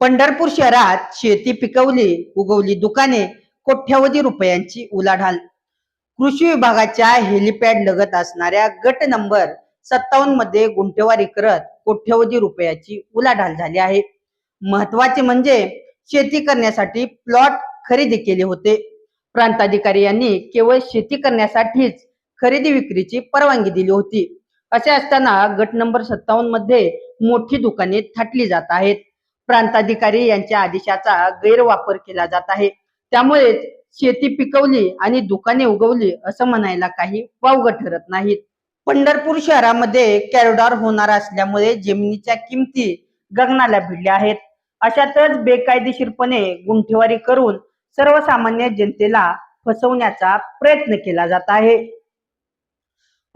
पंढरपूर शहरात शेती पिकवली उगवली दुकाने कोट्यवधी रुपयांची उलाढाल. कृषी विभागाच्या हेलिपॅड लगत असणाऱ्या गट नंबर सत्तावन्नमध्ये गुंठेवारी करत कोट्यवधी रुपयाची उलाढाल झाली आहे. महत्त्वाचे म्हणजे शेती करण्यासाठी प्लॉट खरेदी केले होते. प्रांताधिकारी यांनी केवळ शेती करण्यासाठीच खरेदी विक्रीची परवानगी दिली होती. असे असताना गट नंबर सत्तावन्नमध्ये मोठी दुकाने थाटली जात आहेत. प्रांताधिकारी यांच्या आदेशाचा गैरवापर केला जात आहे. त्यामुळे शेती पिकवली आणि दुकाने उगवली असं म्हणायला काही वावग ठरत नाहीत. पंढरपूर शहरामध्ये कॅरिडॉर होणार असल्यामुळे जमिनीच्या किमती गगनाला भिडल्या आहेत. अशातच बेकायदेशीरपणे गुंठेवारी करून सर्वसामान्य जनतेला फसवण्याचा प्रयत्न केला जात आहे.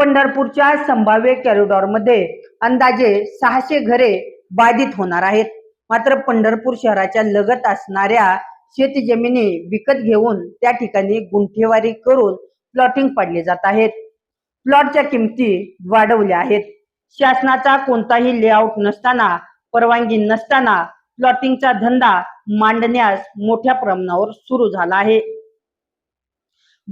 पंढरपूरच्या संभाव्य कॅरिडॉरमध्ये अंदाजे सहाशे घरे बाधित होणार आहेत. मात्र पंढरपूर शहराच्या लगत असणाऱ्या शेतजमिनी विकत घेऊन त्या ठिकाणी गुंठेवारी करून प्लॉटिंग पाडले जात आहेत. प्लॉटच्या किमती वाढवल्या आहेत. शासनाचा कोणताही लेआउट नसताना परवानगी नसताना प्लॉटिंगचा धंदा मांडण्यास मोठ्या प्रमाणावर सुरू झाला आहे.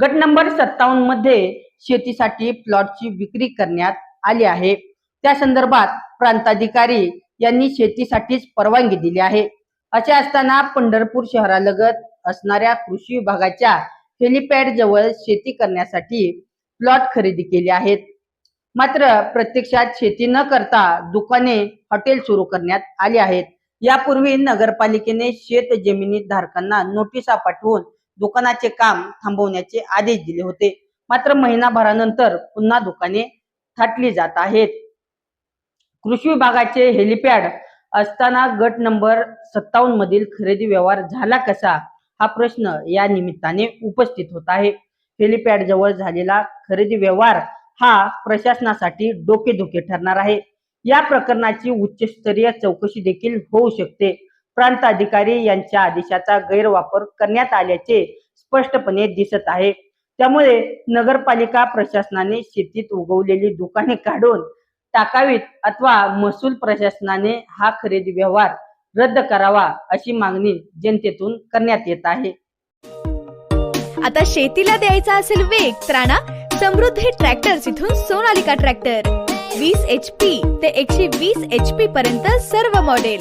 गट नंबर सत्तावन्नमध्ये शेतीसाठी प्लॉटची विक्री करण्यात आली आहे. त्या संदर्भात प्रांताधिकारी यांनी शेतीसाठीच परवानगी दिली आहे. असे असताना पंढरपूर शहरालगत असणाऱ्या कृषी विभागाच्या हेलिपॅड जवळ शेती करण्यासाठी प्लॉट खरेदी केले आहेत. मात्र प्रत्यक्षात शेती न करता दुकाने हॉटेल सुरू करण्यात आली आहेत. यापूर्वी नगरपालिकेने शेत जमिनी धारकांना नोटिसा पाठवून दुकानाचे काम थांबवण्याचे आदेश दिले होते. मात्र महिनाभरानंतर पुन्हा दुकाने थाटली जात आहेत. कृषी विभागाचे हेलिपॅड असताना गट नंबर सत्तावन्न मधील खरेदी व्यवहार झाला कसा? हा प्रश्न या निमित्ताने उपस्थित होत आहे. हेलिपॅड जवळ झालेला खरेदी व्यवहार हा प्रशासनासाठी डोकेदुखे ठरणार आहे. या प्रकरणाची उच्चस्तरीय चौकशी देखील होऊ शकते. प्रांताधिकारी यांच्या आदेशाचा गैरवापर करण्यात आल्याचे स्पष्टपणे दिसत आहे. त्यामुळे नगरपालिका प्रशासनाने शेतीत उगवलेली दुकाने काढून टाकावीत अथवा महसूल प्रशासनाने हा खरेदी व्यवहार रद्द करावा अशी मागणी जनतेतून करण्यात येत आहे. आता शेतीला द्यायचा असेल वेग त्राणा समृद्धी ट्रॅक्टर्स इथून सोनालिका ट्रॅक्टर. वीस एच पी ते एकशे वीस एच पी पर्यंत सर्व मॉडेल